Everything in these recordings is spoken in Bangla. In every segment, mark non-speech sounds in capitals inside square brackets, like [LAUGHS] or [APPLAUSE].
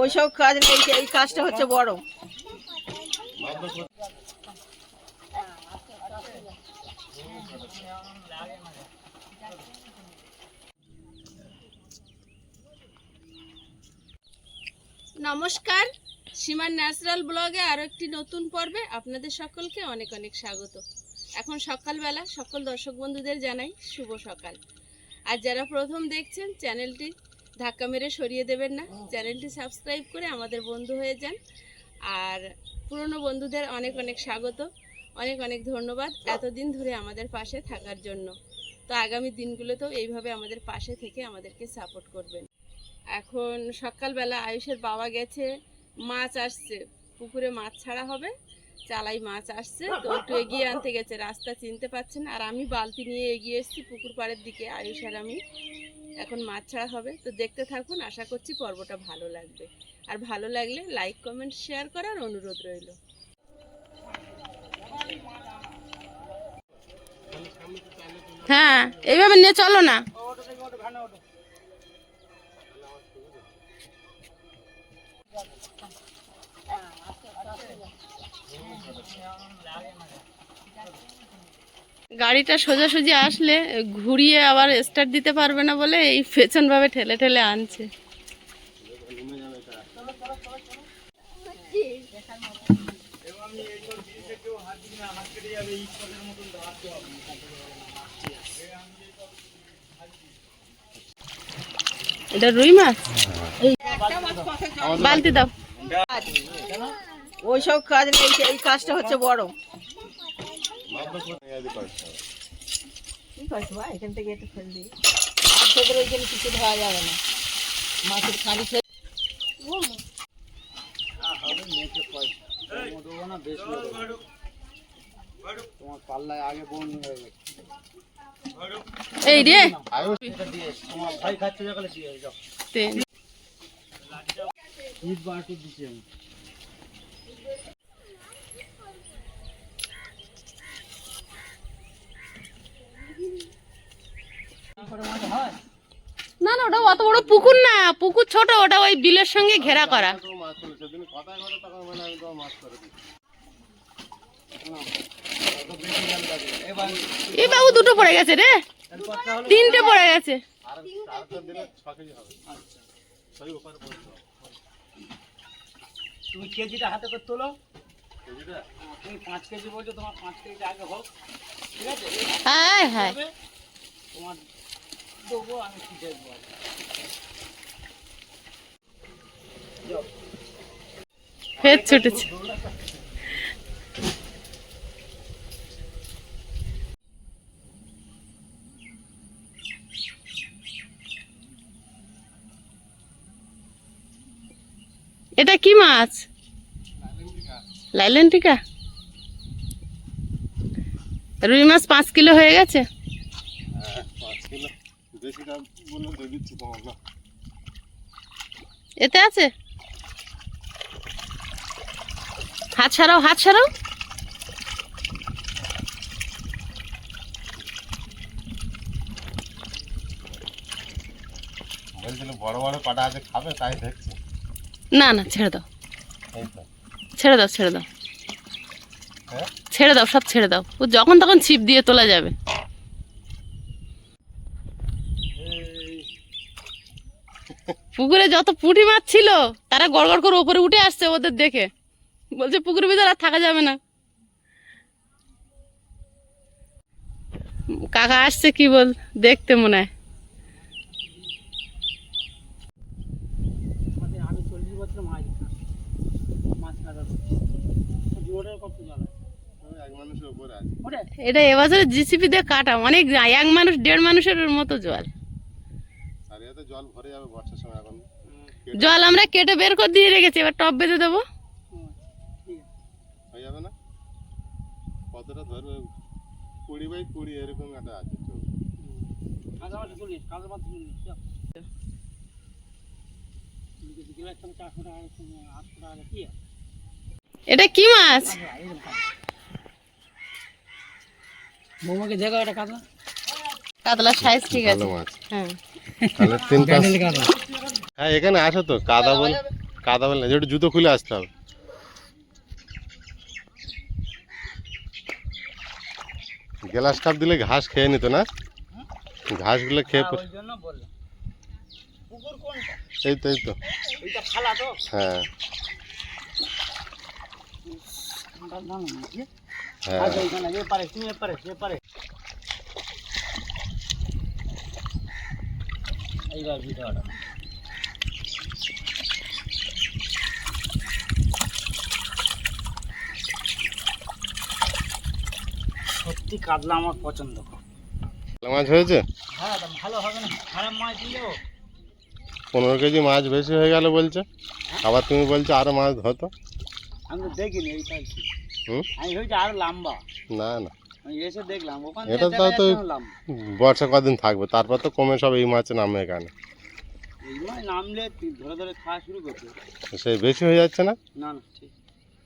ওইসব কাজ নেই, এই কাজটা হচ্ছে বড়। নমস্কার, সীমার ন্যাচারাল ব্লগে আরও একটি নতুন পর্বে আপনাদের সকলকে অনেক অনেক স্বাগত। এখন সকালবেলা, সকল দর্শক বন্ধুদের জানাই শুভ সকাল। আর যারা প্রথম দেখছেন, চ্যানেলটি ধাক্কা মেরে সরিয়ে দেবেন না। চ্যানেলটি সাবস্ক্রাইব করে আমাদের বন্ধু হয়ে যান। আর পুরনো বন্ধুদের অনেক অনেক স্বাগত। অনেক অনেক ধন্যবাদ এতদিন ধরে আমাদের পাশে থাকার জন্য। তো আগামী দিনগুলোতেও এইভাবে আমাদের পাশে থেকে আমাদেরকে সাপোর্ট করবেন। এখন সকালবেলা আয়ুষের বাবা গেছে, মাছ আসছে। পুকুরে মাছ ছাড়া হবে চালাই মাছ আসছে। তো একটু এগিয়ে আনতে গেছে, রাস্তা চিনতে পারছে না। আর আমি বালতি নিয়ে এগিয়ে এসেছি পুকুর পাড়ের দিকে, আয়ুষ আর আমি। এখন মাছ ছাড়া হবে। তো দেখতে থাকুন, আশা করছি পর্বটা ভালো লাগবে। আর ভালো লাগলে লাইক কমেন্ট শেয়ার করার অনুরোধ রইল। হ্যাঁ এইভাবে নিয়ে চলো না। গাড়িটা সোজাসুজি আসলে ঘুরিয়ে আবার স্টার্ট দিতে পারবে না বলে এই পেছন ভাবে ঠেলে ঠেলে আনছে। এটা রুই মাছ? বালতি দাও। ওইসব কাজ নেই এই কাজটা হচ্ছে বড়। কি করছ বা এখান থেকে একটু ফেল দিই। ওইখানে কিছু ধোয়া যাবে না। মাছের খালি ফেল তোমার পাল্লায় আগে বোন হয়ে গেছে এই রে তোমার ভাই খাচ্ছে যাও তে- ঈদ বাটি দিচ্ছি আমি না না ওটা অত বড় পুকুর না পুকুর ছোট ওটা ওই বিলের সঙ্গে ঘেরা করা। এ বাবু দুটো পড়ে গেছে রে। তিনটে পড়ে গেছে। তুমি কেজিটা হাতে করে তোলো। তুমি পাঁচ কেজি বলছো তোমার পাঁচ কেজি আগে হোক। ঠিক আছে? হ্যাঁ হ্যাঁ। তোমার দেবো আমি কি দেখব ফের ছুটেছে। এটা কি মাছ? লাইলেন টিকা? রুই মাছ পাঁচ কিলো হয়ে গেছে? এতে আছে? হাত সারাও হাত সারাও বলছিল বড় বড় কটা আছে খাবে তাই দেখছি। না না ছেড়ে দাও। ছেড়ে দাও ছেড়ে দাও। হ্যাঁ? ছেড়ে দাও সব ছেড়ে দাও। ও যখন তখন ছিপ দিয়ে তোলা যাবে। পুকুরে যত পুঁটি মাছ ছিল, তারা গড় গড় করে ওপরে উঠে আসছে ওদের দেখে। বলছে, পুকুরের ভিতরে আর থাকা যাবে না। কাকা আসছে কি বল, দেখতে মনে হয়। এটা এবছরে জিসিপি দিয়ে কাটা, অনেক, এক মানুষ, দেড় মানুষের মতো জল। জল ভরে যাবে জল আমরা কেটে বের করে দিয়ে রেখেছি এবার টব বেঁধে দেবো। ঠিক হয়ে যাবে না? কতটা ধরবে? কুড়ি বাই কুড়ি এরকম একটা আছে? এটা কি মাছ? বৌমাকে দেখো কাঁচা কাতলা। সাইজ ঠিক আছে। হ্যাঁ। তিন হ্যাঁ এখানে আসো তো কাদা বল কাদা বল না যেটা জুতো খুলে আসতে হবে। গ্লাস কাপ দিলে ঘাস খেয়ে নিত না? ঘাসগুলো খেয়ে পুকুর কোনটা? এই তো এই তো। এইটা হ্যাঁ। কোনটা জানো না কি? হ্যাঁ আচ্ছা এইখানে এ পারে তুমি এ পারে এ পারে এইবার ভিডিওটা সত্যি কাতলা আমার পছন্দ। মাছ হয়েছে? হ্যাঁ ভালো হবে না খারাপ মাছ দিলেও পনেরো কেজি মাছ বেশি হয়ে গেল বলছে। আবার তুমি বলছো আরও মাছ ধরতো আমি তো দেখিনি এইটা কি। আমি ভেবেছি আরও লম্বা। না না। এসে দেখলাম ওখান এটা তো- বর্ষা কদিন থাকবে তারপর তো কমে সব এই মাছ নামে এখানে। এই মাছ নামলে ধরে ধরে খাওয়া শুরু করছে সেই বেশি হয়ে যাচ্ছে না? না না ঠিক।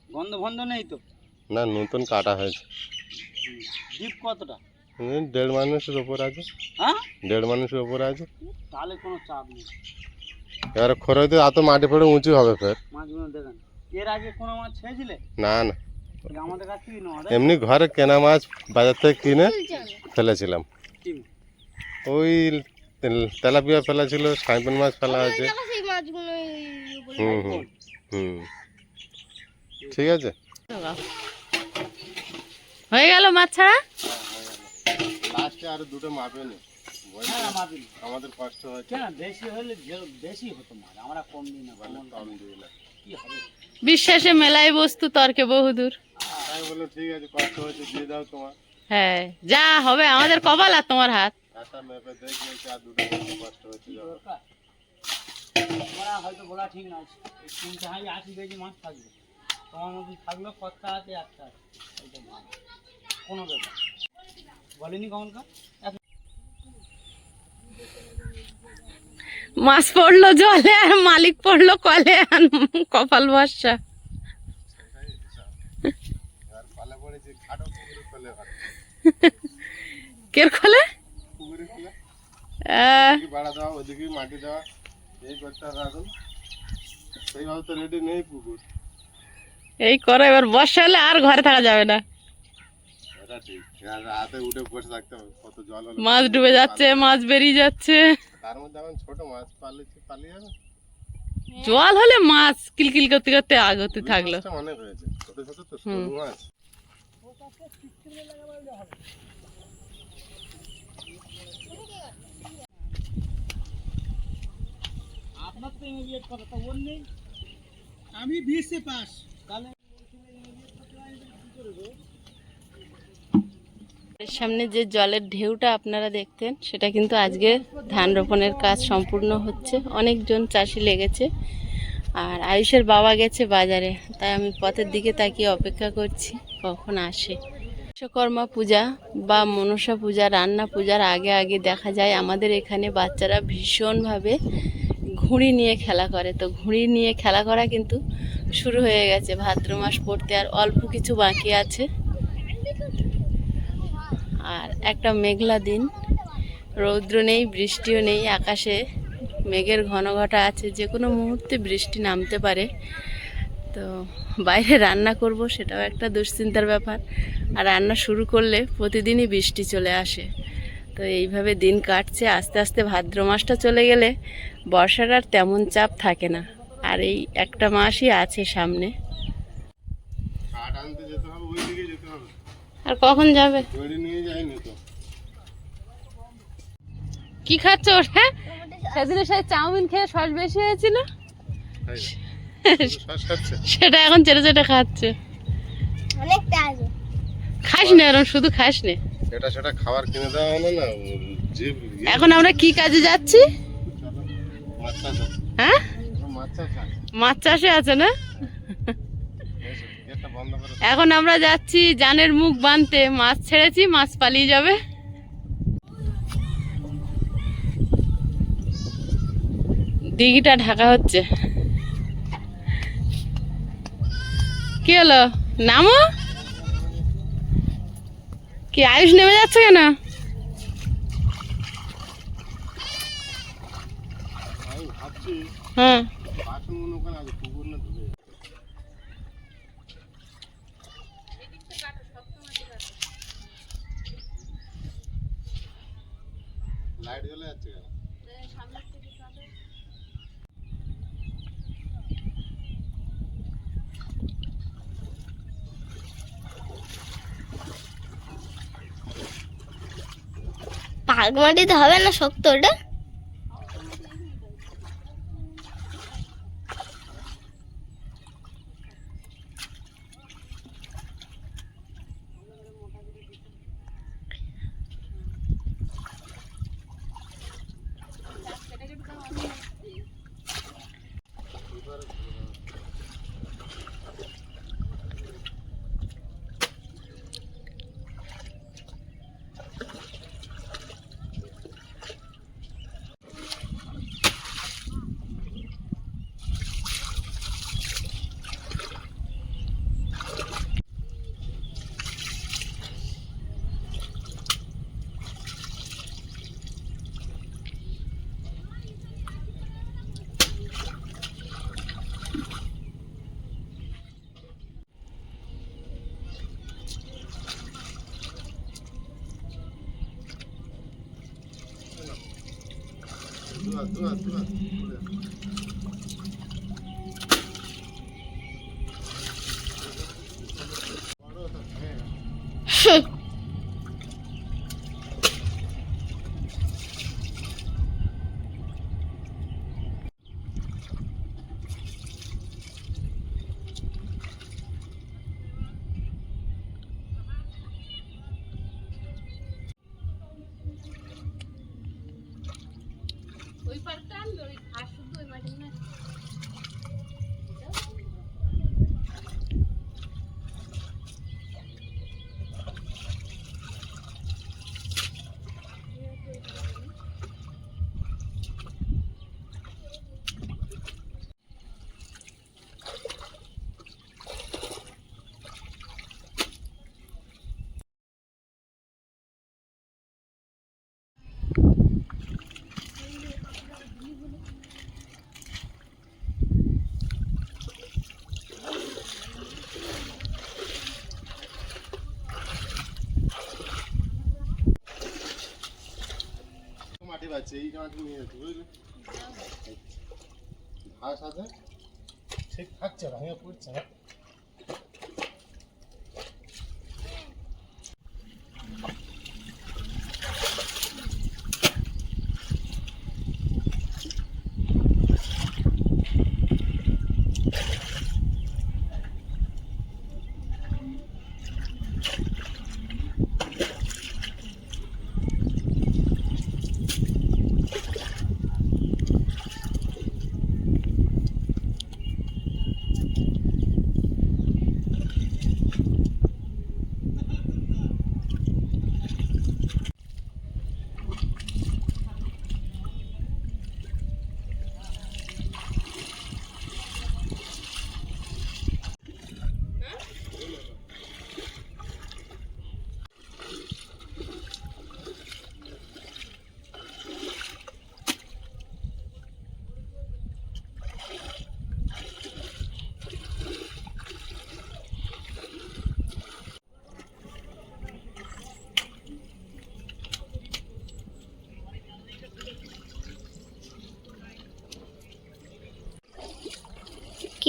গন্ধ বন্ধ নেই তো? না নতুন কাটা হয়েছে। ডিপ কতটা? দেড় মানুষের ওপর আছে। হ্যাঁ? দেড় মানুষের ওপর আছে। তাহলে কোনো চাপ নেই। এবারে খরচ এত মাটি ফেটে উঁচু হবে ফের। মাছগুলো দেখেন। এর আগে কোনো মাছ ছেড়েছিলে না না। আমাদের কাছ থেকে নেওয়া এমনি ঘরে কেনা মাছ বাজার থেকে কিনে ফেলেছিলাম। ওই তেল- তেলাপিয়া ফেলা ছিল সাইপন মাছ ফেলা আছে হুম হুম হুম। ঠিক আছে। হয়ে গেল মাছ ছাড়া? লাস্টে আর দুটো মাপে নি। আমাদের কষ্ট কেন? বেশি হলে বেশি হতো মাছ। আমরা কম দিই না কম কম দিই না। কি হবে? বিশ্বাসে মেলাই বস্তু তর্কে বহুদূর তাই বলল ঠিক আছে কষ্ট হচ্ছে দিয়ে দাও তোমার। হ্যাঁ যা হবে আমাদের কপাল আর তোমার হাত। একটা মেপে দেখলে আর দুটো কষ্ট হয়তো বলা ঠিক না এই তিনটে আশি কেজি মাছ থাকবে। তোমার মধ্যে থাকল কচ্ছা আছে একটা এইটা মাছ। কোনো ব্যাপার বলেনি কমলকা? মাছ পড়ল জলে আর মালিক পড়ল কলে আর কপাল পুকুরে কের খোলে মাটি দেওয়া এই করতে সেইভাবে তো রেডি নেই পুকুর। এই করো এবার বর্ষা হলে আর ঘরে থাকা যাবে না। এটা ঠিক রাতে উঠে বসে থাকতে হবে কত জল মাছ ডুবে যাচ্ছে মাছ বেরিয়ে যাচ্ছে। তার মধ্যে এখন ছোট মাছ পালিয়েছে পালিয়ে যাবে? জল হলে মাছ কিলকিল করতে করতে আগতে থাকল। আপনার তো ইমিডিয়েট কথা তো ওর নেই। আমি বিএসসি পাস সামনে যে জলের ঢেউটা আপনারা দেখতেন, সেটা কিন্তু আজকে ধান রোপণের কাজ সম্পূর্ণ হচ্ছে। অনেকজন চাষি লেগেছে আর আয়ুষের বাবা গেছে বাজারে, তাই আমি পথের দিকে তাকিয়ে অপেক্ষা করছি, কখন আসে। বিশ্বকর্মা পূজা বা মনসা পূজা, রান্না পূজার আগে আগে দেখা যায়, আমাদের এখানে বাচ্চারা ভীষণভাবে ঘুড়ি নিয়ে খেলা করে। তো ঘুড়ি নিয়ে খেলা করা কিন্তু শুরু হয়ে গেছে। ভাদ্র মাস পড়তে আর অল্প কিছু বাকি আছে। আর একটা মেঘলা দিন। রৌদ্র নেই, বৃষ্টিও নেই, আকাশে মেঘের ঘন ঘটা আছে। যে কোনো মুহূর্তে বৃষ্টি নামতে পারে। তো বাইরে রান্না করব, সেটাও একটা দুশ্চিন্তার ব্যাপার। আর রান্না শুরু করলে প্রতিদিনই বৃষ্টি চলে আসে। তো এইভাবে দিন কাটছে আস্তে আস্তে ভাদ্র মাসটা চলে গেলে বর্ষার আর তেমন চাপ থাকে না। আর এই একটা মাসই আছে সামনে। আর কখন যাবে? কি খাচ্ছ ওটা সেদিনে সেই চাউমিন খেয়ে সস বেশি হয়েছিল। [LAUGHS] সেটা এখন চেটে চেটে খাচ্ছে। খাস না এরকম শুধু খাস না সেটা খাবার কিনে দেওয়া হলো না ইয়ে, এখন আমরা কি কাজে যাচ্ছি? হ্যাঁ? মাছ চাষ আছে। না? এখন আমরা যাচ্ছি জানের মুখ বাঁধতে মাছ ছেড়েছি মাছ পালিয়ে যাবে। দিঘিটা ঢাকা হচ্ছে। কি হলো? নামো? কি আয়ুষ নেমে যাচ্ছে কেন? হ্যাঁ। লাইট জ্বলে যাচ্ছে কেন মাটিতে হবে না শক্ত ওটা। Duas, duas, duas. পাচ্ছে এই মাটি নিয়ে যেতে বুঝলি? ঘাস আছে ঠিক থাকছে ভাঙে পড়ছে না।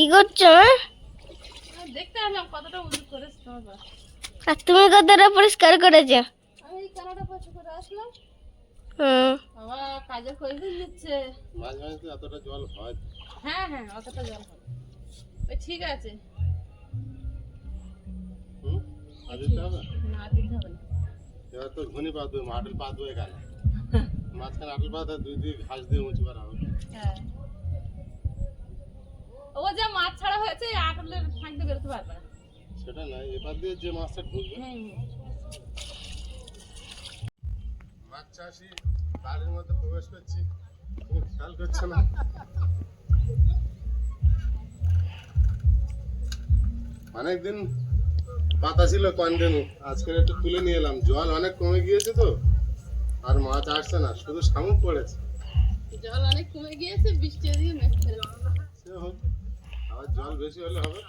কি করছ? দেখতে আসলাম কতটা উজু করেছে তোমার আর তুমি কতটা পরিষ্কার করেছ? আমি এই কানাডা পয়সা করে আসলাম। হুম। বাবা কইবে দিচ্ছে। মাঝে মাঝে এতটা জল হয়। হ্যাঁ হ্যাঁ অতটা জল ওই ঠিক আছে। হুম? আর দিতে হবে? না দিতে হবে না। এবার তো ঘনি দেবো দেবো এখানে মাঝখানে আটল পাত দুই দুই ঘাস দিয়ে উঁচু করা হবে হ্যাঁ। ও যা মাছ ছাড়া হয়েছে আটলের ফাঁক বেরোতে পারবে না। সেটা নয় এবার দিয়ে যে মাছটা ঢুকবে। হ্যাঁ মাছ চাষি বাড়ির মধ্যে প্রবেশ করছি। তুমি খেয়াল করছ না। অনেকদিন পাতা ছিল কন্টিনিউ আজকে একটু তুলে নিয়ে এলাম। জল অনেক কমে গিয়েছে তো আর মাছ আসছে না শুধু শামুক পড়েছে। জল অনেক কমে গিয়েছে বৃষ্টি এদিকে মেঘ সে হোক। জল বেশি হলে হবে?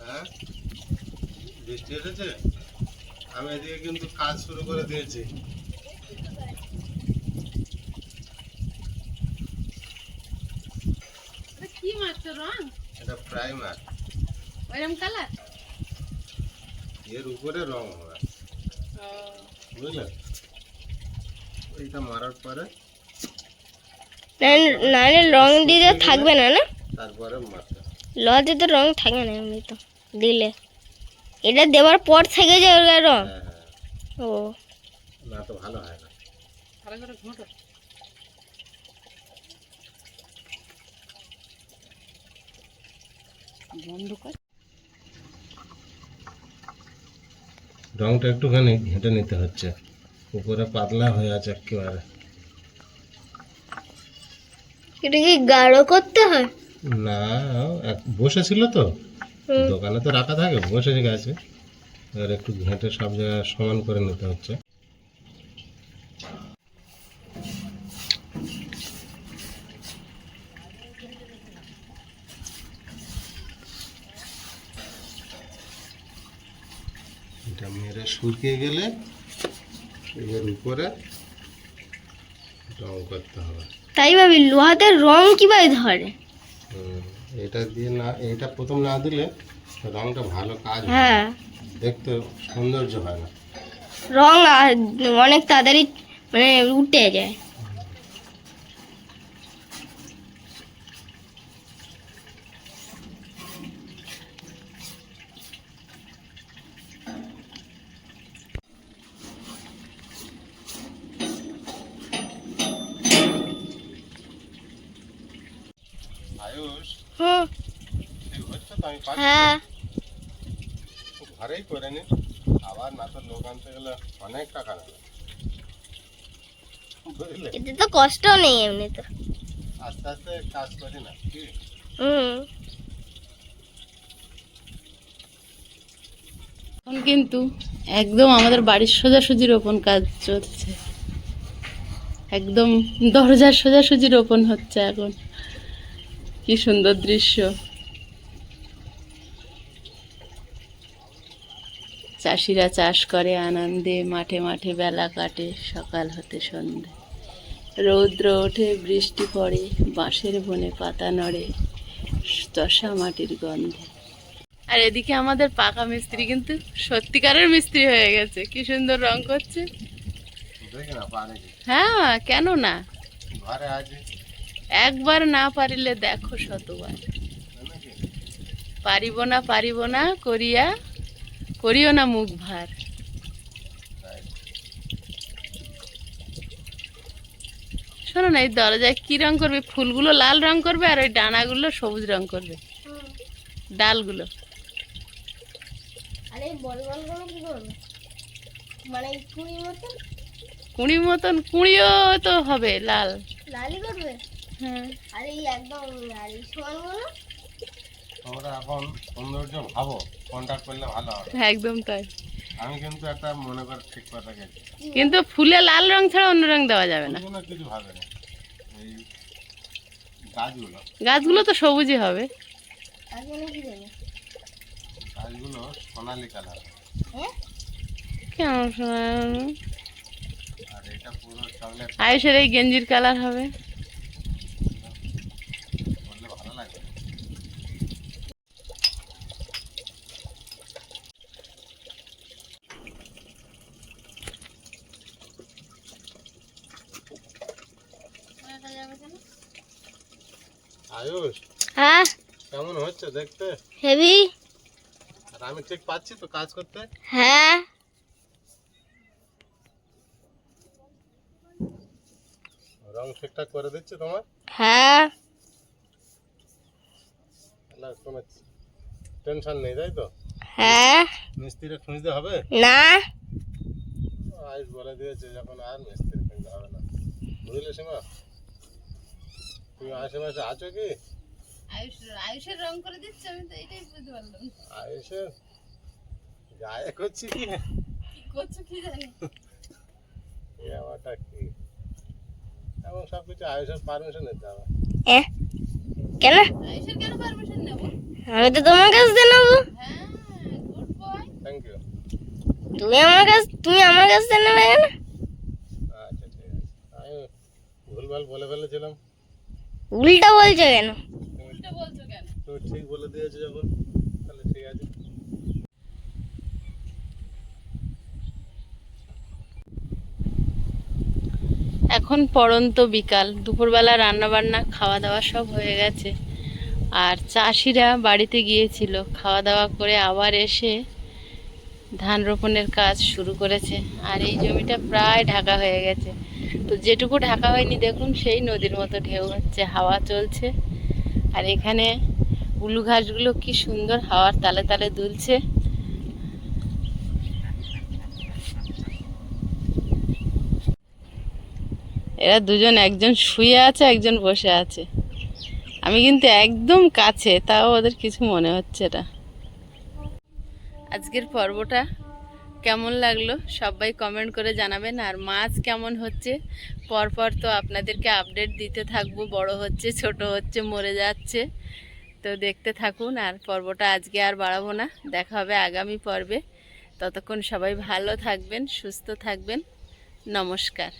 হ্যাঁ? বৃষ্টি এসেছে? আমি এদিকে কিন্তু কাজ শুরু করে দিয়েছি। এটা কি মাছ রং এটা প্রাইমার ওইরকম কালার? এর উপরে রং হবে বুঝলে? এইটা মারার পরে নাহলে রং দিতে থাকবে না না? লজে তো রং থাকে না এমনি তো দিলে। এটা দেওয়ার পর থেকে যায় ওর গায়ে রং? হ্যাঁ হ্যাঁ। ও। না তো ভালো হয় না। রংটা একটুখানি ঘেঁটে নিতে হচ্ছে। উপরে পাতলা হয়ে আছে একেবারে। এটা কি গাঢ় করতে হয়? না বসেছিল তো। দোকানে তো রাখা থাকে বসে গেছে এবার একটু ঘেঁটে সব জায়গায় সমান করে নিতে হচ্ছে। এটা মেরে শুকিয়ে গেলে এর উপরে রং করতে হবে। তাই ভাবি লোহাতে রং কীভাবে ধরে? এটা দিয়ে না এটা প্রথম না দিলে রংটা ভালো কাজ হ্যাঁ দেখতে সৌন্দর্য হয় না। রং অনেক তাড়াতাড়ি মানে উঠে যায় আয়ুষ হুম ঠিক হচ্ছে তো আমি পাচ্ছি হ্যাঁ। ঘরেই করে নি। আবার না তো লোক আনতে গেলে অনেক টাকা বুঝলে? এতে তো কষ্ট নেই এমনি তো আস্তে আস্তে কাজ করি না কি? হুম। এখন কিন্তু একদম আমাদের বাড়ির সোজাসুজি রোপণ কাজ চলছে। একদম দরজার সোজাসুজি রোপণ হচ্ছে এখন। কি সুন্দর দৃশ্য। চাষিরা চাষ করে আনন্দে মাঠে মাঠে বেলা কাটে, সকাল হতে সন্ধে রৌদ্র ওঠে, বৃষ্টি পড়ে, বাঁশের বনে পাতা নড়ে দশা মাটির গন্ধে। আর এদিকে আমাদের পাকা মিস্ত্রি কিন্তু সত্যিকারের মিস্ত্রি হয়ে গেছে। কি সুন্দর রং করছে। হ্যাঁ কেন না? একবার না পারিলে দেখো শতবার। পারিব না পারিব না, করিয়া করিও না মুখ ভার। শোনো না এই দরজায় কি রং করবে? ফুলগুলো লাল রং করবে আর ওই ডানাগুলো সবুজ রং করবে। ডালগুলো। মানে কুড়ি মতন? কুড়ি কুড়িও তো হবে লাল। লালি করবে? হ্যাঁ। আর এই একদম তোমরা এখন সৌন্দর্য ভাবো কোনটা করলে ভালো হবে। একদম তাই। আমি কিন্তু একটা মনে কর ঠিক কথা গেছি কিন্তু ফুলে লাল রং ছাড়া অন্য রং দেওয়া যাবে না। কোনো কিছু ভাবে না। এই গাছগুলো। গাছগুলো তো সবুজই হবে। গাছগুলো সোনালি কালার হ্যাঁ কেন আর এটা পুরো চকলেট আয়ুষের এই গেঞ্জির কালার হবে করলে ভালো লাগবে আয়ুষ হ্যাঁ কেমন হচ্ছে দেখতে? হেভি। আর আমি ঠিক পাচ্ছি তো কাজ করতে? হ্যাঁ। রং ঠিকঠাক করে দিচ্ছে তোমার? হ্যাঁ। না কোনো টেনশন নেই তাই তো? হ্যাঁ। মিস্ত্রি খুঁজতে হবে? না। আয়ুষ বলে দিয়েছে যখন আর মিস্ত্রি খুঁজতে হবে না। বুঝলে সীমা? তুমি আশেপাশে আছো কি? আয়ুষ আয়ুষের রং করে দিচ্ছে আমি তো এটাই বুঝতে পারলাম। আয়ুষের? গায়ে করছি কি? কি করছ কি জানি। এ আমারটা কি? এবং সব কিছু আয়ুষের পারমিশন নিতে হবে। এ কেন আয়ুষের কেন পারমিশন নেব? আমি তো তোমার কাছ থেকে নেব। হ্যাঁ গুড বয় থ্যাংক ইউ তুমি আমার কাছ তুমি আমার কাছ থেকে নেবে কেন? আচ্ছা ঠিক আছে। আমি ভুলভাল বলে ফেলেছিলাম। উল্টা বলছো কেন? উল্টো বলছো কেন? তুমি ঠিক বলে দিয়েছ যখন তাহলে ঠিক আছে। এখন পড়ন্ত বিকাল দুপুরবেলা রান্না বান্না খাওয়া দাওয়া সব হয়ে গেছে। আর চাষিরা বাড়িতে গিয়েছিল খাওয়া দাওয়া করে আবার এসে ধান রোপণের কাজ শুরু করেছে। আর এই জমিটা প্রায় ঢাকা হয়ে গেছে। তো যেটুকু ঢাকা হয়নি দেখুন সেই নদীর মতো ঢেউ হচ্ছে হাওয়া চলছে। আর এখানে উলু ঘাসগুলো কি সুন্দর হাওয়ার তালে তালে দুলছে। এরা দুজন একজন শুয়ে আছে, একজন বসে আছে। আমি কিন্তু একদম কাছে, তাও ওদের কিছু মনে হচ্ছে এটা আজকের পর্বটা কেমন লাগল সবাই কমেন্ট করে জানাবেন, আর মাছ কেমন হচ্ছে পরপর তো আপনাদেরকে আপডেট দিতে থাকব। বড় হচ্ছে, ছোট হচ্ছে, মরে যাচ্ছে। তো দেখতে থাকুন, আর পর্বটা আজকে আর বাড়াবো না। দেখা হবে আগামী পর্বে। ততক্ষণ সবাই ভালো থাকবেন, সুস্থ থাকবেন। নমস্কার।